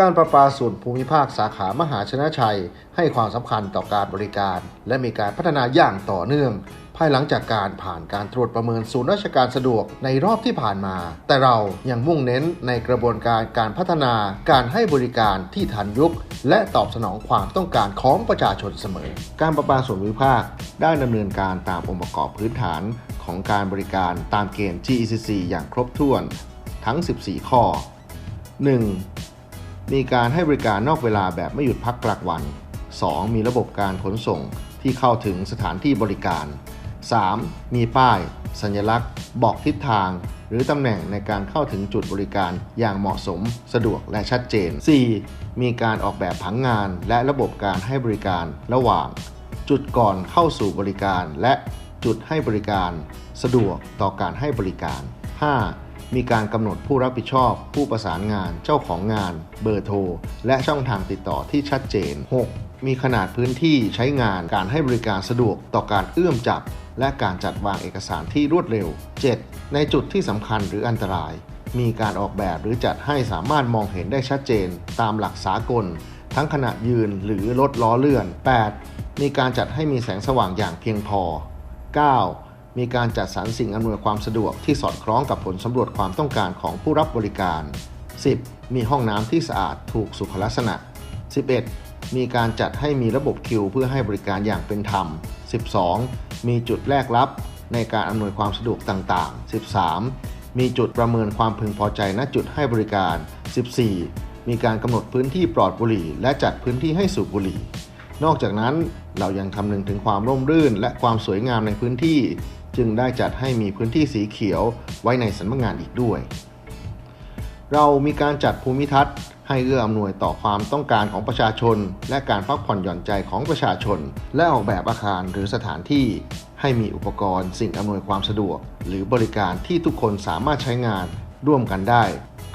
การประปาส่วนภูมิภาคสาขามหาชนะชัย ให้ความสำคัญต่อการบริการ และมีการพัฒนาอย่างต่อเนื่อง ภายหลังจากการผ่านการตรวจประเมินศูนย์ราชการสะดวกในรอบที่ผ่านมา แต่เรายังมุ่งเน้นในกระบวนการการพัฒนาการให้บริการที่ทันยุค และตอบสนองความต้องการของประชาชนเสมอ การประปาส่วนภูมิภาคได้ดำเนินการตามองค์ประกอบพื้นฐานของการบริการตามเกณฑ์ GECC อย่างครบถ้วนทั้ง 14 ข้อ 1. มีการให้บริการนอกเวลาแบบไม่หยุดพักกลางวัน 2. มีระบบการขนส่งที่เข้าถึงสถานที่บริการ 3. มีป้าย สัญลักษณ์ บอกทิศทาง หรือตำแหน่งในการเข้าถึงจุดบริการอย่างเหมาะสม สะดวกและชัดเจน 4. มีการออกแบบผังงานและระบบการให้บริการระหว่าง จุดก่อนเข้าสู่บริการและจุดให้บริการ สะดวกต่อการให้บริการ 5. มีการกำหนดผู้รับผิดชอบ ผู้ประสานงาน เจ้าของงาน เบอร์โทร และช่องทางติดต่อที่ชัดเจน 6. มีขนาดพื้นที่ใช้งานการให้บริการสะดวกต่อการเอื้อมจับ และการจัดวางเอกสารที่รวดเร็ว 7. ในจุดที่สำคัญหรืออันตราย มีการออกแบบหรือจัดให้สามารถมองเห็นได้ชัดเจน ตามหลักสากล ทั้งขณะยืนหรือรถล้อเลื่อน 8. มีการจัดให้มีแสงสว่างอย่างเพียงพอ 9. มีการจัดสรรสิ่งอำนวยความสะดวกที่สอดคล้องกับผลสำรวจความต้องการของผู้รับบริการ 10. มีห้องน้ำที่สะอาดถูกสุขลักษณะ 11. มีการจัดให้มีระบบคิวเพื่อให้บริการอย่างเป็นธรรม 12. มีจุดแลกรับในการอำนวยความสะดวกต่างๆ 13. มีจุดประเมินความพึงพอใจณจุดให้บริการ 14. มีการกำหนดพื้นที่ปลอดบุหรี่ และจัดพื้นที่ให้สูบบุหรี่ นอกจากนั้นเรายังคำนึงถึงความร่มรื่นและความสวยงามในพื้นที่ จึงได้จัดให้มีพื้นที่สีเขียวไว้ในสำนักงานอีกด้วย เรามีการจัดภูมิทัศน์ ให้เอื้ออำนวยต่อความต้องการของประชาชน และการพักผ่อนหย่อนใจของประชาชน และออกแบบอาคารหรือสถานที่ ให้มีอุปกรณ์ สิ่งอำนวยความสะดวก หรือบริการที่ทุกคนสามารถใช้งานร่วมกันได้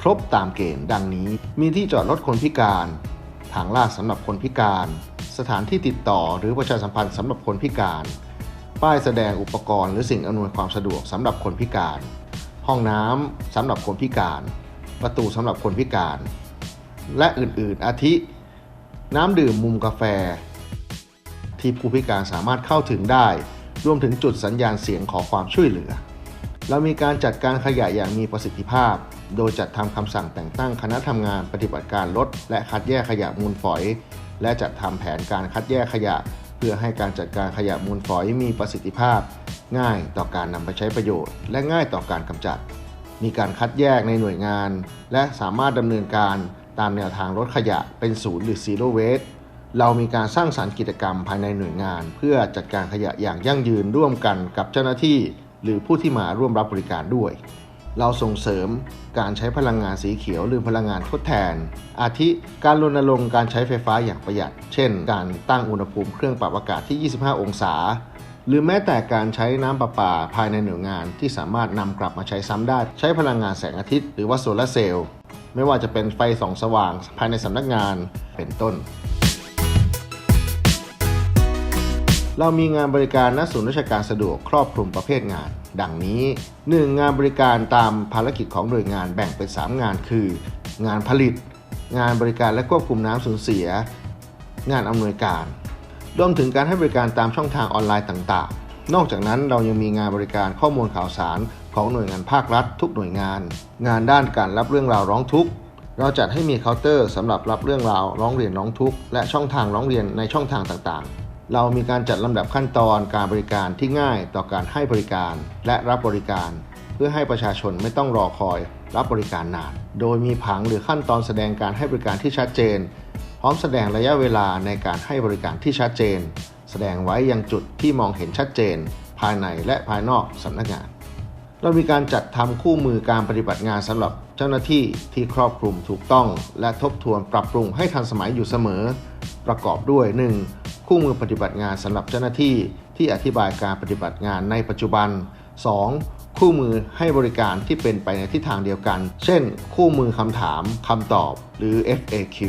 ครบตามเกณฑ์ดังนี้ มีที่จอดรถคนพิการ ทางลาดสำหรับคนพิการ สถานที่ติดต่อหรือประชาสัมพันธ์สำหรับคนพิการ ป้ายแสดงอุปกรณ์หรือสิ่งอำนวยความสะดวกสำหรับคนพิการ ห้องน้ำสำหรับคนพิการ ประตูสำหรับคนพิการ และอื่นๆ อาทิ น้ำดื่มมุมกาแฟ ที่ผู้พิการสามารถเข้าถึงได้ รวมถึงจุดสัญญาณเสียงขอความช่วยเหลือ เรามีการจัดการขยะอย่างมีประสิทธิภาพ โดยจัดทำคำสั่งแต่งตั้งคณะทำงานปฏิบัติการลดและคัดแยกขยะมูลฝอย และจัดทำแผนการคัดแยกขยะ พื่อให้การจัดการขยะมูลฝอยมีประสิทธิภาพ ง่ายต่อการนำไปใช้ประโยชน์ และง่ายต่อการกำจัด มีการคัดแยกในหน่วยงาน และสามารถดำเนินการตามแนวทางลดขยะเป็นศูนย์หรือ zero waste เรามีการสร้างสารรค์กิจกรรมภายในหน่วยงาน เพื่อจัดการขยะอย่างยั่งยืนร่วมกันกับเจ้าหน้าที่ หรือผู้ที่มาร่วมรับบริการด้วย เราส่งเสริมการใช้พลังงานสีเขียวหรือพลังงานทดแทน อาทิการรณรงค์การใช้ไฟฟ้าอย่างประหยัด เช่น การตั้งอุณหภูมิเครื่องปรับอากาศที่ 25 องศา หรือแม้แต่การใช้น้ำประปาภายในหน่วยงานที่สามารถนำกลับมาใช้ซ้ำได้ ใช้พลังงานแสงอาทิตย์หรือว่าโซลาเซลล์ ไม่ว่าจะเป็นไฟส่องสว่างภายในสำนักงานเป็นต้นเรามีงานบริการณศูนย์ราชการสะดวกครอบคลุมประเภทงาน ดังนี้ 1. งานบริการตามภารกิจของหน่วยงานแบ่งเป็น 3 งานคือ งานผลิต งานบริการและควบคุมน้ำสูญเสีย งานอำนวยการรวมถึงการให้บริการตามช่องทางออนไลน์ต่าง ๆ นอกจากนั้นเรายังมีงานบริการข้อมูลข่าวสารของหน่วยงานภาครัฐ ทุกหน่วยงาน งานด้านการรับเรื่องราวร้องทุกข์เราจัดให้มีเคาน์เตอร์สำหรับรับเรื่องราวร้องเรียนร้องทุกข์และช่องทางร้องเรียนในช่องทางต่างๆ เรามีการจัดลำดับขั้นตอนการบริการที่ง่ายต่อการให้บริการและรับบริการ เพื่อให้ประชาชนไม่ต้องรอคอยรับบริการนาน โดยมีผังหรือขั้นตอนแสดงการให้บริการที่ชัดเจน พร้อมแสดงระยะเวลาในการให้บริการที่ชัดเจน แสดงไว้ยังจุดที่มองเห็นชัดเจน ภายในและภายนอกสำนักงาน เรามีการจัดทำคู่มือการปฏิบัติงานสำหรับเจ้าหน้าที่ที่ครอบคลุมถูกต้อง และทบทวนปรับปรุงให้ทันสมัยอยู่เสมอ ประกอบด้วย 1. คู่มือปฏิบัติงานสำหรับเจ้าหน้าที่ที่อธิบายการปฏิบัติงานในปัจจุบัน 2. คู่มือให้บริการที่เป็นไปในทิศทางเดียวกัน เช่น คู่มือคำถามคำตอบ หรือ FAQ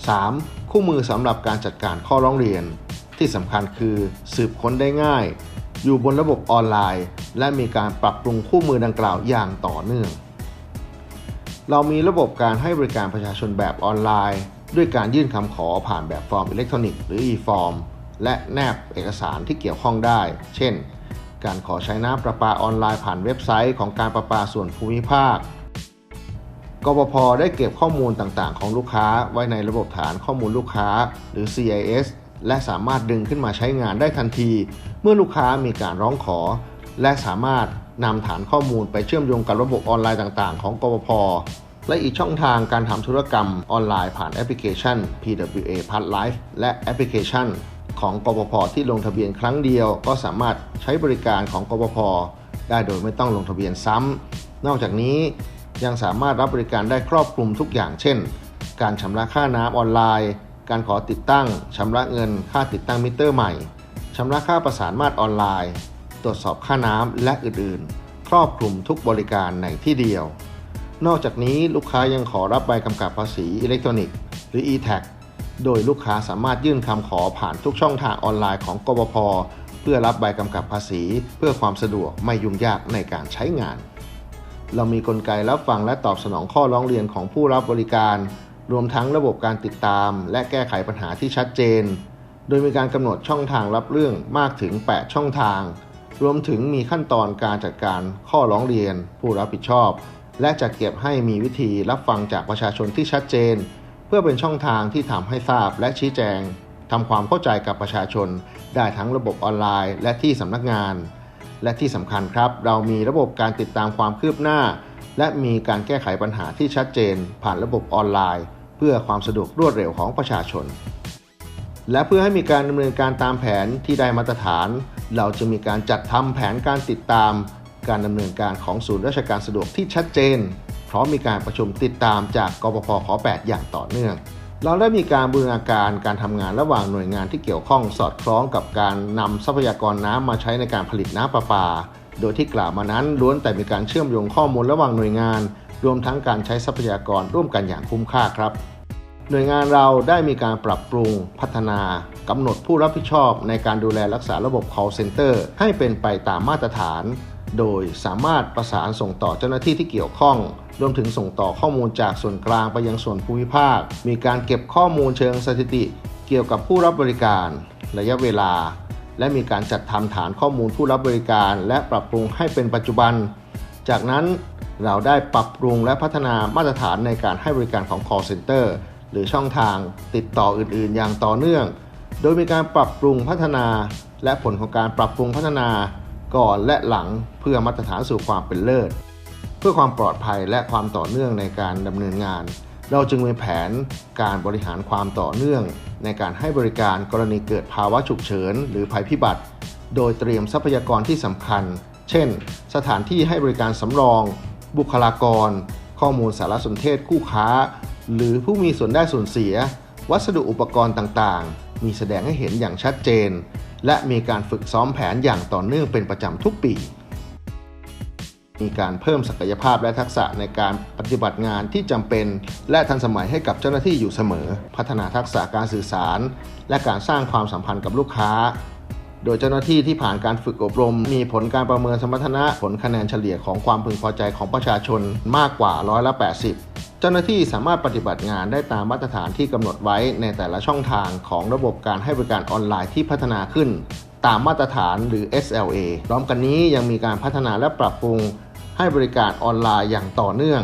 3. คู่มือสำหรับการจัดการข้อร้องเรียน ที่สำคัญคือสืบค้นได้ง่าย อยู่บนระบบออนไลน์ และมีการปรับปรุงคู่มือดังกล่าวอย่างต่อเนื่อง เรามีระบบการให้บริการประชาชนแบบออนไลน์ ด้วยการยื่นคำขอผ่านแบบฟอร์มอิเล็กทรอนิกส์หรือ e-form และแนบเอกสารที่เกี่ยวข้องได้ เช่น การขอใช้น้ำประปาออนไลน์ผ่านเว็บไซต์ของการประปาส่วนภูมิภาค กปพได้เก็บข้อมูลต่างๆ ของลูกค้าไว้ในระบบฐานข้อมูลลูกค้าหรือ CIS และสามารถดึงขึ้นมาใช้งานได้ทันที เมื่อลูกค้ามีการร้องขอ และสามารถนำฐานข้อมูลไปเชื่อมโยงกับระบบออนไลน์ต่างๆ ของกปพ และอีกช่องทางการทำธุรกรรมออนไลน์ผ่านแอปพลิเคชัน PWA p a s Life และแอปพลิเคชัน ของกปพที่ลงทะเบียนครั้งเดียว ก็สามารถใช้บริการของกปพได้โดยไม่ต้องลงทะเบียนซ้ำนอกจากนี้ยังสามารถรับบริการได้ครอบคลุมทุกอย่าง เช่น การชำระค่าน้ำออนไลน์ การขอติดตั้งชำระเงิน ค่าติดตั้งมิเตอร์ใหม่ชำระค่าประสานมาตรออนไลน์ ตรวจสอบค่าน้ำและอื่นๆ ครอบคลุมทุกบริการในที่เดียว นอกจากนี้ลูกค้ายังขอรับใบกำกับภาษีอิเล็กทรอนิกส์หรือ e-tax โดยลูกค้าสามารถยื่นคำขอผ่านทุกช่องทางออนไลน์ของกบพเพื่อรับใบกำกับภาษี เพื่อความสะดวกไม่ยุ่งยากในการใช้งาน เรามีกลไกรับฟังและตอบสนองข้อร้องเรียนของผู้รับบริการ รวมทั้งระบบการติดตาม และแก้ไขปัญหาที่ชัดเจน โดยมีการกำหนดช่องทางรับเรื่องมากถึง 8 ช่องทาง รวมถึงมีขั้นตอนการจัดการข้อร้องเรียน ผู้รับผิดชอบ และจัดเก็บให้มีวิธีรับฟังจากประชาชนที่ชัดเจน เพื่อเป็นช่องทางที่ทำให้ทราบและชี้แจงทำความเข้าใจกับประชาชน ได้ทั้งระบบออนไลน์ และที่สำนักงาน และที่สำคัญครับ เรามีระบบการติดตามความคืบหน้า และมีการแก้ไขปัญหาที่ชัดเจน ผ่านระบบออนไลน์ เพื่อความสะดวกรวดเร็วของประชาชน และเพื่อให้มีการดำเนินการตามแผนที่ได้มาตรฐาน เราจะมีการจัดทำแผนการติดตาม การดำเนินการของศูนย์ราชการสะดวกที่ชัดเจน พร้อมมีการประชุมติดตามจากกปพขอ 8 อย่างต่อเนื่อง เราได้มีการบูรณาการการทำงานระหว่างหน่วยงานที่เกี่ยวข้องสอดคล้องกับการนำทรัพยากรน้ำมาใช้ในการผลิตน้ำประปา โดยที่กล่าวมานั้นล้วนแต่มีการเชื่อมโยงข้อมูลระหว่างหน่วยงาน รวมทั้งการใช้ทรัพยากรร่วมกันอย่างคุ้มค่าครับหน่วยงานเราได้มีการปรับปรุงพัฒนากำหนดผู้รับผิดชอบในการดูแลรักษาระบบ call center ให้เป็นไปตามมาตรฐาน โดยสามารถประสานส่งต่อเจ้าหน้าที่ที่เกี่ยวข้อง รวมถึงส่งต่อข้อมูลจากส่วนกลางไปยังส่วนภูมิภาค มีการเก็บข้อมูลเชิงสถิติ เกี่ยวกับผู้รับบริการ ระยะเวลา และมีการจัดทำฐานข้อมูลผู้รับบริการ และปรับปรุงให้เป็นปัจจุบัน จากนั้นเราได้ปรับปรุงและพัฒนามาตรฐานในการให้บริการของ call center หรือช่องทางติดต่ออื่น ๆ อย่างต่อเนื่อง โดยมีการปรับปรุงพัฒนา และผลของการปรับปรุงพัฒนา ก่อนและหลังเพื่อมาตรฐานสู่ความเป็นเลิศ เพื่อความปลอดภัยและความต่อเนื่องในการดำเนินงาน เราจึงมีแผนการบริหารความต่อเนื่อง ในการให้บริการกรณีเกิดภาวะฉุกเฉิน หรือภัยพิบัติ โดยเตรียมทรัพยากรที่สำคัญ เช่น สถานที่ให้บริการสำรอง บุคลากร ข้อมูลสารสนเทศคู่ค้า หรือผู้มีส่วนได้ส่วนเสีย วัสดุอุปกรณ์ต่างๆ มีแสดงให้เห็นอย่างชัดเจน และมีการฝึกซ้อมแผนอย่างต่อเนื่องเป็นประจำทุกปี มีการเพิ่มศักยภาพและทักษะในการปฏิบัติงานที่จำเป็น และทันสมัยให้กับเจ้าหน้าที่อยู่เสมอ พัฒนาทักษะการสื่อสาร และการสร้างความสัมพันธ์กับลูกค้าโดยเจ้าหน้าที่ที่ผ่านการฝึกอบรม มีผลการประเมินสมรรถนะ ผลคะแนนเฉลี่ยของความพึงพอใจของประชาชนมากกว่าร้อยละ 80 เจ้าหน้าที่สามารถปฏิบัติงานได้ตามมาตรฐานที่กำหนดไว้ในแต่ละช่องทางของระบบการให้บริการออนไลน์ที่พัฒนาขึ้น ตามมาตรฐานหรือ SLA พร้อมกันนี้ยังมีการพัฒนาและปรับปรุงให้บริการออนไลน์อย่างต่อเนื่อง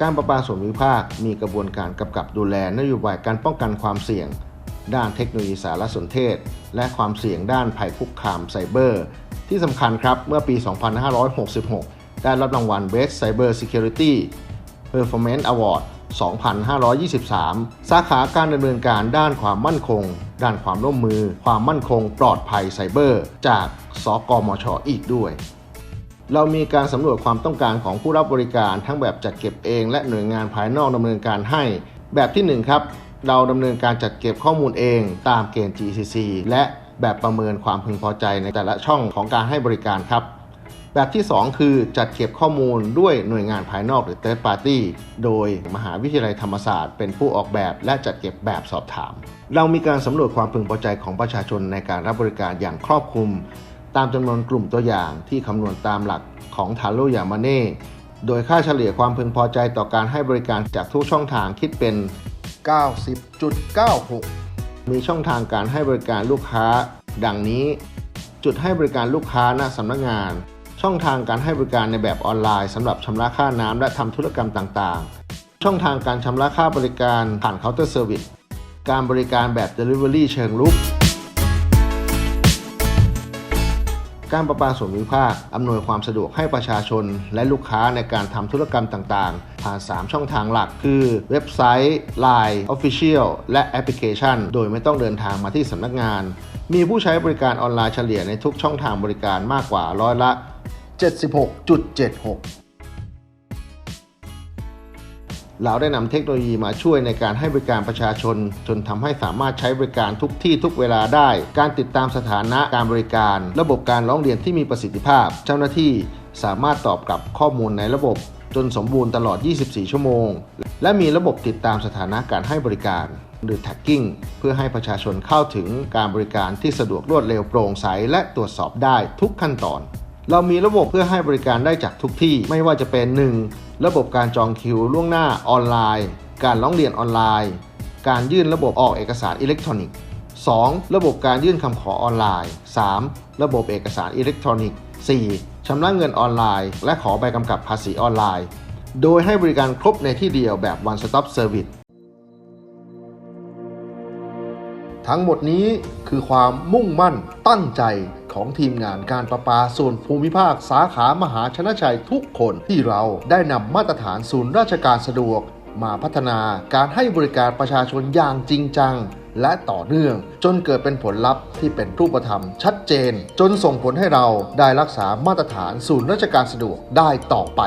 การประปาส่วนภูมิภาคมีกระบวนการกำกับดูแลนโยบายการป้องกันความเสี่ยง ด้านเทคโนโลยีสารสนเทศ และความเสี่ยงด้านภัยคุกคามไซเบอร์ ที่สำคัญครับเมื่อปี 2566 ได้รับรางวัล Best Cyber Security Performance Award 2523 สาขาการดำเนินการด้านความมั่นคง ด้านความร่วมมือ ความมั่นคง ปลอดภัยไซเบอร์ จากสกมชอีกด้วย เรามีการสำรวจความต้องการของผู้รับบริการทั้งแบบจัดเก็บเอง และหน่วยงานภายนอกดำเนินการให้ แบบที่ 1 ครับ เราดำเนินการจัดเก็บข้อมูลเองตามเกณฑ์ GCC และแบบประเมินความพึงพอใจในแต่ละช่องของการให้บริการครับ แบบที่ 2 คือจัดเก็บข้อมูลด้วยหน่วยงานภายนอกหรือ third party โดยมหาวิทยาลัยธรรมศาสตร์เป็นผู้ออกแบบและจัดเก็บแบบสอบถาม เรามีการสำรวจความพึงพอใจของประชาชนในการรับบริการอย่างครอบคลุม ตามจำนวนกลุ่มตัวอย่างที่คำนวณตามหลักของทาโรยามาเน่โดยค่าเฉลี่ยความพึงพอใจต่อการให้บริการจากทุกช่องทางคิดเป็น 90.96 มีช่องทางการให้บริการลูกค้า ดังนี้ จุดให้บริการลูกค้าณสำนักงาน ช่องทางการให้บริการในแบบออนไลน์สำหรับชำระค่าน้ำและทำธุรกรรมต่างๆ ช่องทางการชำระค่าบริการผ่านเคาน์เตอร์เซอร์วิส การบริการแบบ Delivery เชิงลุก การประปาส่วนภูมิภาคอำนวยความสะดวกให้ประชาชน และลูกค้าในการทำธุรกรรมต่างๆ ผ่าน 3 ช่องทางหลักคือ เว็บไซต์ Line Official และแอปพลิเคชัน โดยไม่ต้องเดินทางมาที่สำนักงาน มีผู้ใช้บริการออนไลน์เฉลี่ยในทุกช่องทางบริการมากกว่าร้อยละ 76.76เราได้นำเทคโนโลยีมาช่วยในการให้บริการประชาชน จนทำให้สามารถใช้บริการทุกที่ทุกเวลาได้ การติดตามสถานะการบริการ ระบบการร้องเรียนที่มีประสิทธิภาพ เจ้าหน้าที่สามารถตอบกลับข้อมูลในระบบ จนสมบูรณ์ตลอด 24 ชั่วโมง และมีระบบติดตามสถานะการให้บริการ หรือ tagging เพื่อให้ประชาชนเข้าถึงการบริการที่สะดวกรวดเร็วโปร่งใสและตรวจสอบได้ทุกขั้นตอน เรามีระบบเพื่อให้บริการได้จากทุกที่ไม่ว่าจะเป็น 1. ระบบการจองคิวล่วงหน้าออนไลน์ การร้องเรียนออนไลน์ การยื่นระบบออกเอกสารอิเล็กทรอนิกส์ 2. ระบบการยื่นคำขอออนไลน์ 3. ระบบเอกสารอิเล็กทรอนิกส์ 4. ชำระเงินออนไลน์ และขอใบกำกับภาษีออนไลน์ โดยให้บริการครบในที่เดียวแบบ one stop service ทั้งหมดนี้คือความมุ่งมั่นตั้งใจ ของทีมงานการประปาส่วนภูมิภาคสาขามหาชนะชัยทุกคนที่เราได้นำมาตรฐานศูนย์ราชการสะดวก มาพัฒนาการให้บริการประชาชนอย่างจริงจัง และต่อเนื่อง จนเกิดเป็นผลลัพธ์ที่เป็นรูปธรรม ชัดเจน จนส่งผลให้เราได้รักษามาตรฐานศูนย์ราชการสะดวกได้ต่อไป